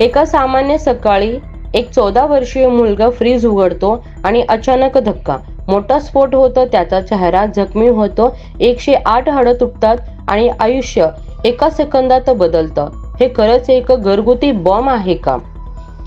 एका सामान्य सकाळी एक चौदा वर्षीय मुलगा फ्रीज उघडतो आणि अचानक धक्का. मोठा स्फोट होतो त्याचा चेहरा जखमी होतो एकशे आठ हाडं तुटतात आणि आयुष्य एका सेकंदात बदलतं. हे खरंच एक घरगुती बॉम्ब आहे का?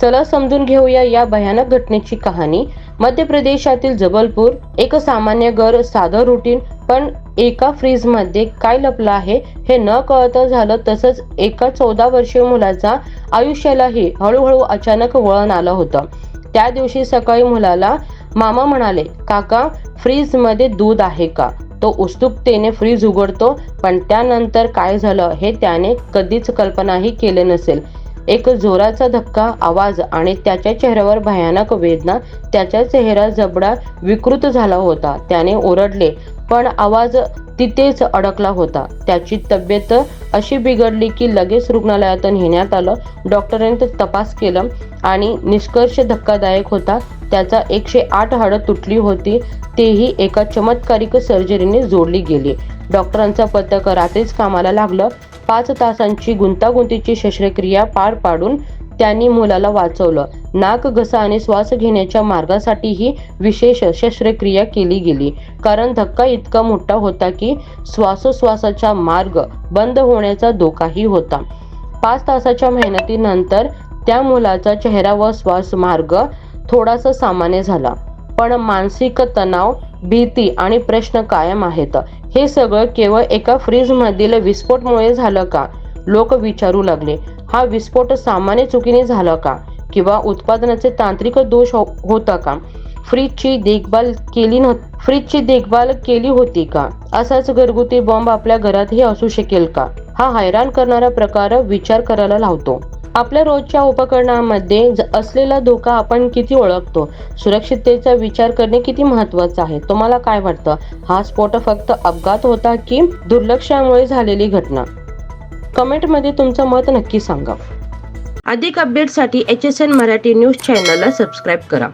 चला समजून घेऊया या भयानक घटनेची कहाणी. मध्य प्रदेशातील जबलपूर एक सामान्य घर साधं रुटीन पण एका फ्रीजमध्ये काय लपलं आहे हे न कळतं झालं तसंच एका चौदा वर्षीय मुलाचा आयुष्यालाही हळूहळू अचानक वळण आलं होतं. त्या दिवशी सकाळी मुलाला मामा म्हणाले काका फ्रीजमध्ये दूध आहे का? तो उत्सुकतेने फ्रीज उघडतो पण त्यानंतर काय झालं हे त्याने कधीच कल्पनाही केले नसेल. एक जोराचा धक्का आवाज आणि त्याच्या चेहऱ्यावर भयानक वेदना त्याचा चेहरा जबडा विकृत झाला होता. त्याने ओरडले पण आवाज तिथेच अडकला होता. त्याची तब्येत अशी बिघडली की लगेच रुग्णालयात नेण्यात आलं. डॉक्टरांनी तपास केला आणि निष्कर्ष धक्कादायक होता. त्याचा एकशे आठ हाडं तुटली होती तेही एका चमत्कारिक सर्जरीने जोडली गेली. डॉक्टरांचा पथक रात्रीच कामाला लागलं. पाच तासांची गुंतागुंतीची शस्त्रक्रिया पार पाडून त्यांनी मुलाला वाचवलं. नाक घसा आणि श्वास घेण्याच्या मार्गासाठीही विशेष शस्त्रक्रिया केली गेली. कारण धक्का इतका मोठा होता की श्वासोश्वासाचा मार्ग बंद होण्याचा धोकाही होता. पाच तासाच्या मेहनतीनंतर त्या मुलाचा चेहरा व श्वास मार्ग थोडासा सामान्य झाला. पण मानसिक तणाव भीती आणि प्रश्न कायम आहेत. हे सगळं केवळ एका फ्रीज मधील विस्फोटमुळे झालं का? लोक विचारू लागले हा विस्फोट सामान्य चुकीने झाला का? किंवा उत्पादनाचे तांत्रिक दोष हो- होता का? फ्रीजची देखभाल केली नव्हती फ्रीजची देखभाल केली होती का? असाच घरगुती बॉम्ब आपल्या घरातही असू शकेल का? हा हैराण करणारा प्रकार विचार करायला लावतो. आपल्या रोजच्या उपकरणामध्ये ज- असलेला धोका आपण किती ओळखतो? सुरक्षिततेचा विचार करणे किती महत्वाचं आहे? तुम्हाला काय वाटतं? हा स्फोट फक्त अपघात होता की दुर्लक्षामुळे झालेली घटना? कमेंटमध्ये तुमचं मत नक्की सांगा. अधिक अपडेटसाठी H S N Marathi news चॅनलला सबस्क्राईब करा.